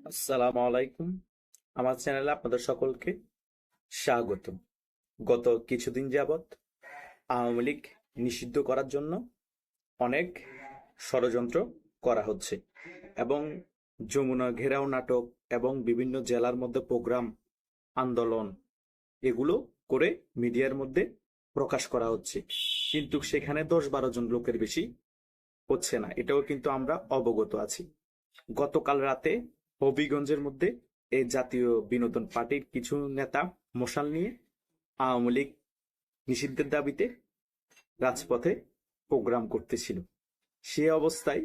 আসসালামু আলাইকুম আমার চ্যানেলে আপনাদের সকলকে স্বাগত গত কিছুদিন যাবৎ আওয়ামী লীগ নিষিদ্ধ করার জন্য অনেক ষড়যন্ত্র করা হচ্ছে এবং যমুনা ঘেরাও নাটক এবং বিভিন্ন জেলার মধ্যে প্রোগ্রাম, আন্দোলন এগুলো করে মিডিয়ার মধ্যে প্রকাশ করা হচ্ছে। কিন্তু সেখানে দশ বারো জন লোকের বেশি হচ্ছে না। এটাও কিন্তু আমরা অবগত আছি। গতকাল রাতে হবিগঞ্জের মধ্যে এই জাতীয় বিনোদন পার্টির কিছু নেতা মশাল নিয়ে আওয়ামী লীগ নিষিদ্ধের দাবিতে রাজপথে প্রোগ্রাম করতেছিল। সে অবস্থায়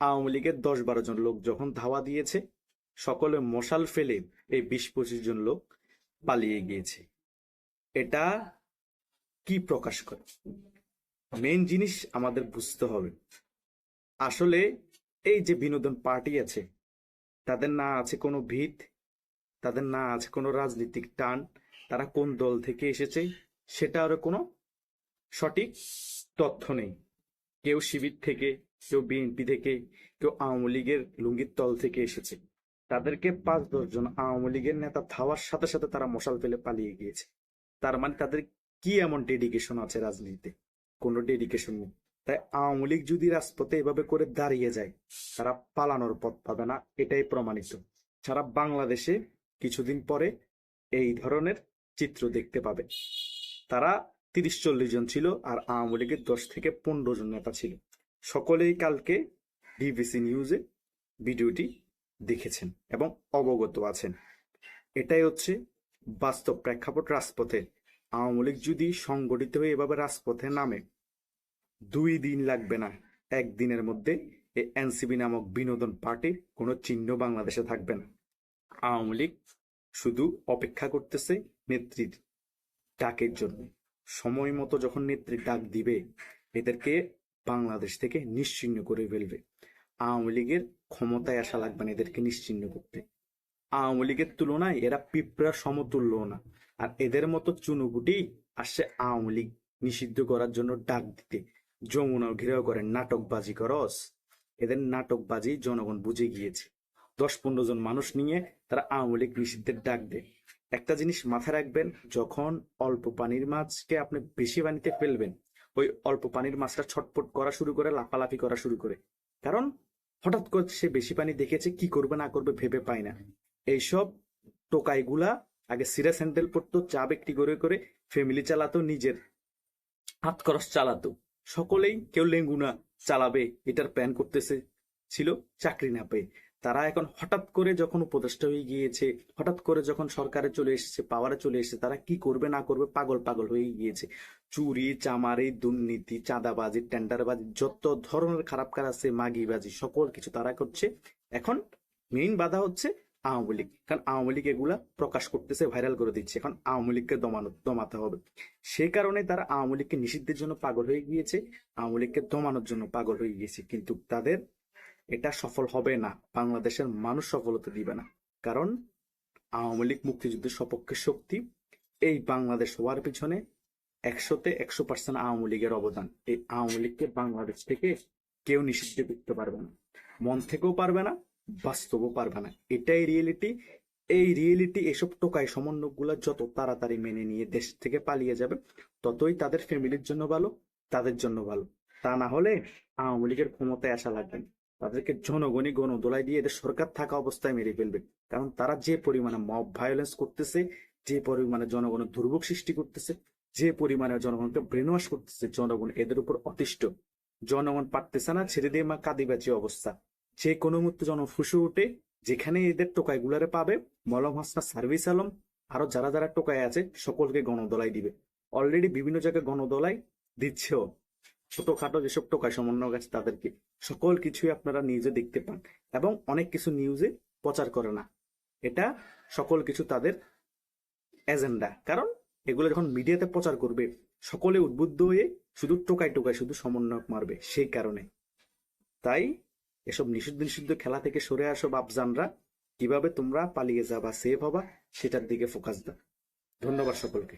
আওয়ামী লীগের দশ বারো জন লোক যখন ধাওয়া দিয়েছে, সকলে মশাল ফেলে এই বিশ পঁচিশ জন লোক পালিয়ে গিয়েছে। এটা কি প্রকাশ করে? মেন জিনিস আমাদের বুঝতে হবে। আসলে এই যে বিনোদন পার্টি আছে তাদের না আছে কোনো ভিত, তাদের না আছে কোনো রাজনৈতিক টান, তারা কোন দল থেকে এসেছে সেটা আরও কোনো সঠিক তথ্য নেই। কেউ শিবির থেকে, কেউ বিএনপি থেকে, কেউ আওয়ামী লীগের লুঙ্গির তল থেকে এসেছে। তাদেরকে পাঁচ দশজন আওয়ামী লীগের নেতা থাওয়ার সাথে সাথে তারা মশাল ফেলে পালিয়ে গিয়েছে। তার মানে তাদের কি এমন ডেডিকেশন আছে রাজনীতিতে? কোনো ডেডিকেশন নেই। তাই আওয়ামী লীগ যদি রাজপথে এভাবে করে দাঁড়িয়ে যায়, তারা পালানোর পথ পাবে না, এটাই প্রমাণিত। সারা বাংলাদেশে কিছুদিন পরে এই ধরনের চিত্র দেখতে পাবে। তারা তিরিশ চল্লিশ জন ছিল আর আওয়ামী লীগের দশ থেকে পনেরো জন নেতা ছিল। সকলেই কালকে ডিবিসি নিউজে ভিডিওটি দেখেছেন এবং অবগত আছেন। এটাই হচ্ছে বাস্তব প্রেক্ষাপট রাজপথে। আওয়ামী লীগ যদি সংগঠিত হয়ে এভাবে রাজপথে নামে দুই দিন লাগবে না। একদিনের মধ্যে এই এনসিবি নামক বিনোদন পার্টির কোনো চিহ্ন বাংলাদেশে থাকবে না। আওয়ামী লীগ শুধু অপেক্ষা করতেছে নেত্রীর ডাকের জন্য। সময় মতো যখন নেত্রী ডাক দিবে, এদেরকে বাংলাদেশ থেকে নিশ্চিহ্ন করে ফেলবে। আওয়ামী লীগের ক্ষমতায় আসা লাগবে না এদেরকে নিশ্চিহ্ন করতে। আওয়ামী লীগের তুলনায় এরা পিঁপড়া সমতুল্য না। আর এদের মতো চুনুগুটি আসছে আওয়ামী লীগ নিষিদ্ধ করার জন্য ডাক দিতে। যমুনা ঘেরাও করে নাটকবাজি করস। এদের নাটকবাজি জনগণ বুঝে গিয়েছে। দশ পনেরো জন মানুষ নিয়ে তারা আওয়ামী লীগ নিষিদ্ধের ডাক দেয়। একটা জিনিস মাথায় রাখবেন, যখন অল্প পানির মাছকে আপনি বেশি পানিতে ফেলবেন, ওই অল্প পানির মাছটা ছটপট করা শুরু করে, লাফালাফি করা শুরু করে। কারণ হঠাৎ করে সে বেশি পানি দেখেছে, কি করবে না করবে ভেবে পায় না। এইসব টোকাইগুলা আগে সিরা স্যান্ডেল পড়তো চা বিক্রি করে করে ফ্যামিলি চালাতো, নিজের হাত খরচ চালাতো। সকলেই কেউ লেঙ্গুনা চালাবে, এটার প্ল্যান করতেছে। ছিল চাকরি না পেয়ে। তারা এখন হঠাৎ করে যখন উপদেষ্টা হয়ে গিয়েছে, হঠাৎ করে যখন সরকারে চলে এসেছে, পাওয়ারে চলে এসেছে, তারা কি করবে না করবে পাগল পাগল হয়ে গিয়েছে। চুরি, চামারি, দুর্নীতি, চাঁদাবাজি, টেন্ডারবাজি, যত ধরনের খারাপ কাজ আছে, মাগিবাজি, সকল কিছু তারা করছে। এখন মেইন বাধা হচ্ছে আওয়ামী লীগ। কারণ আওয়ামী লীগ এগুলা প্রকাশ করতেছে ভাইরাল করে দিচ্ছে। এখন আওয়ামী লীগকে দমাতে হবে। সেই কারণে তারা আওয়ামী লীগকে নিষিদ্ধের জন্য পাগল হয়ে গিয়েছে, আওয়ামী লীগকে দমানোর জন্য পাগল হয়ে গিয়েছে। কিন্তু তাদের এটা সফল হবে না। বাংলাদেশের মানুষ সফলতা দিবে না। কারণ আওয়ামী লীগ মুক্তিযুদ্ধের সপক্ষে শক্তি, এই বাংলাদেশ হওয়ার পিছনে একশোতে একশো পার্সেন্ট আওয়ামী লীগের অবদান। এই আওয়ামী লীগকে বাংলাদেশ থেকে কেউ নিষিদ্ধ করতে পারবে না। মন থেকেও পারবে না। বাস্তবও পারবে না। এটাই রিয়েলিটি এই রিয়েলিটি এসব টোকাই সমন্বয়গুলো যত তাড়াতাড়ি মেনে নিয়ে দেশ থেকে পালিয়ে যাবে, ততই তাদের ফ্যামিলির জন্য ভালো, তাদের জন্য ভালো। তা না হলে আওয়ামী লীগের ক্ষমতায় আসা লাগবে তাদেরকে জনগণই গণদোলাই দিয়ে এদের সরকার থাকা অবস্থায় মেরে ফেলবে। কারণ তারা যে পরিমাণে মব ভায়োলেন্স করতেছে, যে পরিমাণে জনগণের দুর্ভোগ সৃষ্টি করতেছে, যে পরিমাণে জনগণকে ব্রেন ওয়াশ করতেছে, জনগণ এদের উপর অতিষ্ঠ। জনগণ পারতেছে না, ছেড়ে দিয়ে মা কাদিবাজি অবস্থা। যে কোনো মুহূর্তে যেন ফুসে উঠে যেখানে এদের টোকাই গুলারে পাবে, মলম হাসনা সার্ভিস আলম, আরও যারা যারা টোকায় আছে, সকলকে গণদলাই দিবে। অলরেডি বিভিন্ন জায়গায় গণদলাই দিচ্ছেও। ছোটখাটো যেসব টোকায় সমন্বয় আছে তাদেরকে। সকল কিছুই আপনারা নিউজে দেখতে পান এবং অনেক কিছু নিউজে প্রচার করে না। এটা সকল কিছু তাদের এজেন্ডা। কারণ এগুলো যখন মিডিয়াতে প্রচার করবে, সকলে উদ্বুদ্ধ হয়ে শুধু টোকায় টোকায় শুধু সমন্বয়ক মারবে, সেই কারণে। তাই এসব নিষিদ্ধ নিষিদ্ধ খেলা থেকে সরে আসো বাপজানরা। কীভাবে তোমরা পালিয়ে যাবা সেভ হবা, সেটার দিকে ফোকাস দাও। ধন্যবাদ সকলকে।